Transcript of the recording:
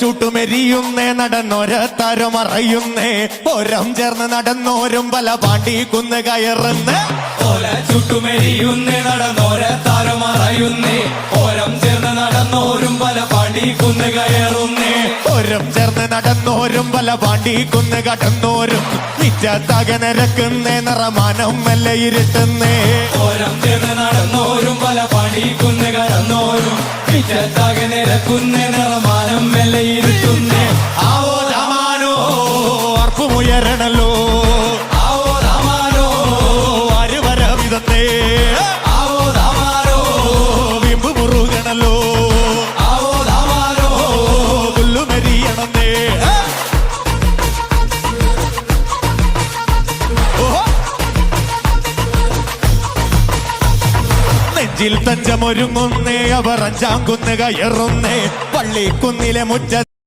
ചൂട്ടുമെരിയുന്നേ നടന്നൊര അറിയുന്നേ. ഓരം ചേർന്ന് നടന്നോരും പല പാണ്ടി കുന്ന് കയറുന്ന. ഓല ചുട്ടുമെരിയുന്നേ നടന്നോര തരമറയുന്നേ ഓരം ചേർന്ന് നടന്നോരും പല പാട്ടി കുന്ന് കയറുന്നേ. ഓരം ചേർന്ന് നടന്നോരും പല പാണ്ടി കുന്ന് കടന്നോരും. മിറ്റത്താകെ നിരക്കുന്നേ നിറമാനം മെല്ലെ ഇരുട്ടുന്നേ. ഓരം ചേർന്ന് നടന്നോരും പല പാടി കുന്ന് കടന്നോരും. മിറ്റത്താകെ നിരക്കുന്നേ നിറമാനം മെല്ലെ ഇരുട്ടുന്നേ ആവോ അർപ്പുമുയരണല്ലോ നെഞ്ചിൽ തഞ്ചമൊരുങ്ങുന്നേ അവർ അഞ്ചാം കുന്ന് കയറുന്നേ. പള്ളിക്കുന്നിലെ മുറ്റ